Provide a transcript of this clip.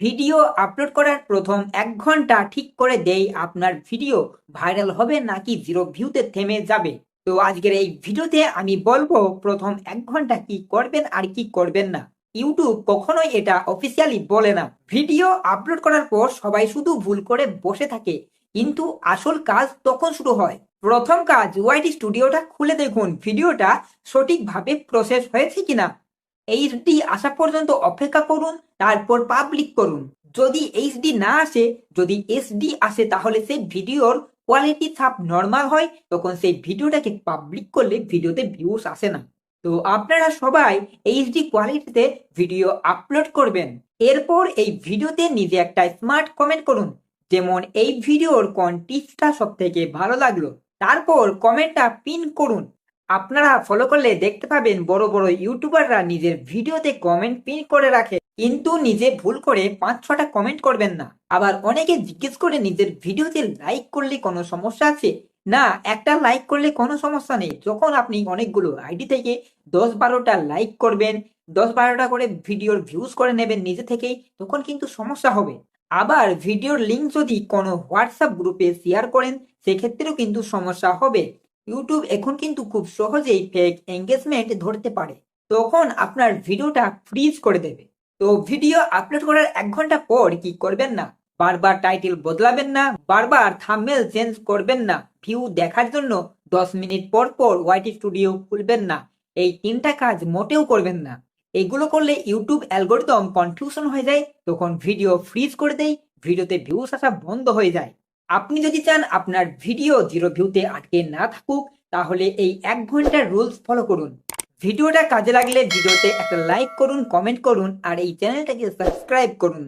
Video upload করার প্রথম এক ঘণ্টা ঠিক করে দেই আপনার ভিডিও ভাইরাল হবে নাকি জিরো ভিউতে থেমে যাবে। তো আজকের এই ভিডিওতে আমি বলব প্রথম এক ঘণ্টা কি করবেন আর কি করবেন না। ইউটিউব কখনোই এটা অফিসিয়ালি বলে না। ভিডিও আপলোড করার পর সবাই শুধু ভুল করে বসে থাকে। কিন্তু আসল কাজ তখন শুরু হয়। প্রথম কাজ ওয়াইটি স্টুডিওটা খুলে দেখুন। ভিডিওটা সঠিকভাবে প্রসেস হয়েছে কিনা। এইচডি আসা পর্যন্ত অপেক্ষা করুন, তারপর পাবলিক করুন। যদি এইচডি না আসে, যদি এসডি আসে, তাহলে সেই ভিডিওর কোয়ালিটি সাব নর্মাল হয়, তখন সেই ভিডিওটাকে পাবলিক করলে ভিডিওতে ভিউস আসে না। তো আপনারা সবাই এইচডি কোয়ালিটিতে ভিডিও আপলোড করবেন। এরপর এই ভিডিওতে নিজে একটা স্মার্ট কমেন্ট করুন, যেমন এই ভিডিওর কোন টিপসটা সব থেকে ভালো লাগল। তারপর কমেন্টটা পিন করুন। আপনারা ফলো করলে দেখতে পাবেন বড় বড় ইউটিউবাররা নিজের ভিডিওতে কমেন্ট পিন করে রাখে। কিন্তু নিজে ভুল করে পাঁচ ছটা কমেন্ট করবেন না। আবার অনেকে জিজ্ঞেস করে নিজের ভিডিওতে লাইক করলে কোনো সমস্যা আছে? না, একটা লাইক করলে কোনো সমস্যা নেই। যখন আপনি অনেকগুলো আইডি থেকে দশ বারোটা লাইক করবেন, দশ বারোটা করে ভিডিওর ভিউজ করে নেবেন নিজে থেকেই, তখন কিন্তু সমস্যা হবে। আবার ভিডিওর লিঙ্ক যদি কোনো হোয়াটসঅ্যাপ গ্রুপে শেয়ার করেন, সেক্ষেত্রেও কিন্তু সমস্যা হবে। ইউটিউব এখন কিন্তু খুব সহজেই ফেক এঙ্গেজমেন্ট ধরতে পারে। তখন আপনার ভিডিওটা ফ্রিজ করে দেবে। তো ভিডিও আপলোড করার এক ঘণ্টা পর কি করবেন না? বারবার টাইটেল বদলাবেন না, বারবার থাম্বনেল চেঞ্জ করবেন না ভিউ দেখার জন্য দশ মিনিট পর পর ওয়াইটি স্টুডিও খুলবেন না, এই তিনটা কাজ মোটেও করবেন না। এগুলো করলে ইউটিউব অ্যালগোরিদম কনফিউশন হয়ে যায়, তখন ভিডিও ফ্রিজ করে দেয় ভিডিওতে ভিউস আসা বন্ধ হয়ে যায়। আপনি যদি চান আপনার ভিডিও জিরো ভিউতে আটকে না থাকুক, তাহলে এই এক ঘণ্টার রুলস ফলো করুন। ভিডিওটা কাজে লাগলে ভিডিওতে একটা লাইক করুন কমেন্ট করুন, আর এই চ্যানেলটাকে সাবস্ক্রাইব করুন।